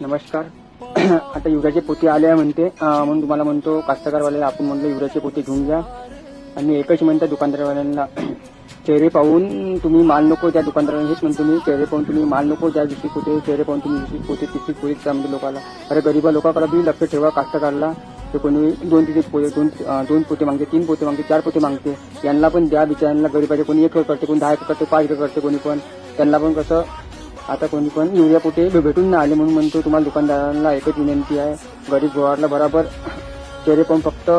नमस्कार. आता युवराचे पोते आले आहे म्हणते. म्हणून तुम्हाला म्हणतो कास्तकारवाल्याला आपण म्हणलं युवराचे पोते घेऊन घ्या आणि एकच म्हणता दुकानदारवाल्यांना चेहरे पाहून तुम्ही माल नको त्या दुकानदारांना हेच म्हणतो मी चेहरे पाहून तुम्ही माल नको त्या दिवशी पोते चेहरे पाहून तुम्ही दुसरी पोते तिसरी पोते त्यामध्ये म्हणजे लोकांना अरे गरीबा लोकांकडे बी लक्ष ठेवा कास्तकारला. ते कोणी दोन तिथे पोते दोन दोन पोते मागते तीन पोते मागते चार पोते मागते. यांना पण द्या बिचारांना गरीबाचे कोणी एक करते कोणी दहा एक करते पाच एक करते कोणी पण. त्यांना पण कसं आता कोणी पण युरिया पोटे भेटून नाही आले म्हणून म्हणतो तुम्हाला दुकानदारांना एकच विनंती आहे गरीब गोवारला बराबर चेहरे पण फक्त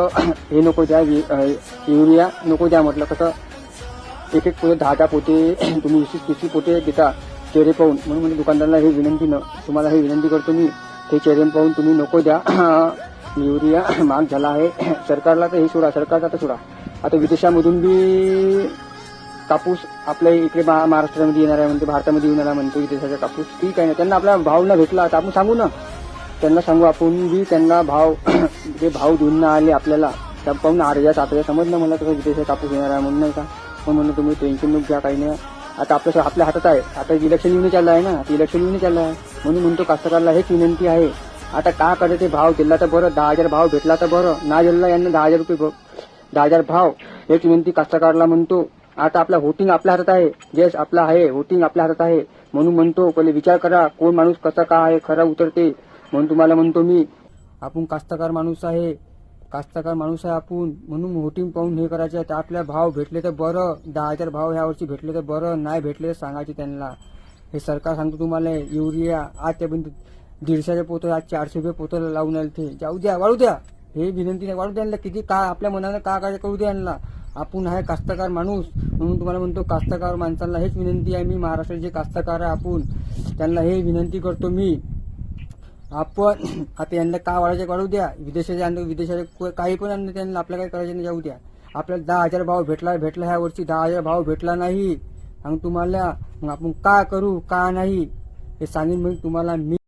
हे नको द्या वि- युरिया नको द्या म्हटलं. कसं एक एक पोते दहा दहा पोते तुम्ही वीस वीस तीस पोते देता चेहरे पाहून. म्हणून म्हणजे दुकानदाराला हे विनंती न तुम्हाला हे विनंती करतो मी ते चेहरे पाहून तुम्ही नको द्या. युरिया महाग झाला आहे. सरकारला तर हे सोडा सरकारचा तर सोडा. आता विदेशामधून बी कापूस आपल्या इकडे महाराष्ट्रामध्ये येणार आहे म्हणते भारतामध्ये येणार आहे म्हणतो विदेशाचा कापूस. ठीक आहे ना? त्यांना आपला भाव न भेटला. तर आपण सांगू ना. त्यांना सांगू आपण बी त्यांना भाव जे भाव देऊन ना आले आपल्याला त्या पाहून अर्ध्या हजार समजलं मला कसं विदेशाचा कापूस येणार आहे म्हणून नाही का? मग म्हणून तुम्ही टेन्शन नको घ्या काही नाही. आता आपल्या आपल्या हातात आहे. आता इलेक्शन येऊन चाललं आहे ना? इलेक्शन येऊन चाललं आहे. म्हणून म्हणतो कास्तकारला हेच विनंती आहे. आता का करे ते भाव? दिला तर बरं. दहा हजार भाव भेटला तर बरं. ना दिला यांना दहा हजार रुपये दहा हजार भाव. हेच विनंती कास्तकारला म्हणतो. आता आपला व्होटिंग आपल्या हातात आहे. जेस आपला आहे व्होटिंग आपल्या हातात आहे. म्हणून म्हणतो पहिले विचार करा कोण माणूस कसा का आहे खरा उतरते. म्हणून तुम्हाला म्हणतो मी आपण कास्तकार माणूस आहे. कास्तकार माणूस आहे आपण. म्हणून व्होटिंग पाहून हे करायचे आहे. तर आपल्या भाव भेटले तर बरं. दहा हजार भाव ह्या वर्षी भेटले तर बरं. नाही भेटले तर सांगायचे त्यांना. हे सरकार सांगतो तुम्हाला युरिया आज त्या बिंदू दीडशेचे पोतं आज चारशे रुपये पोतं लावून आले ते. जाऊ द्या वाढू द्या. हे विनंती नाही. वाढू द्या किती का आपल्या मनानं का काय करू द्या यांना आपण आहे कास्तकार माणूस. म्हणून तुम्हाला म्हणतो कास्तकार माणसांना हेच विनंती आहे मी महाराष्ट्राचे कास्तकार आहे आपण त्यांना हे विनंती करतो मी. आपण आता यांना का वाढायचे वाढू द्या. विदेशाचे आणलं विदेशाचे काही पण आणलं त्यांना आपल्याला काही करायचे नाही जाऊ द्या. आपल्याला दहा हजार भाव भेटला भेटला ह्या वर्षी दहा हजार भाव भेटला नाही. आणि तुम्हाला मग आपण का करू का नाही? हे सांगेन मग तुम्हाला. मी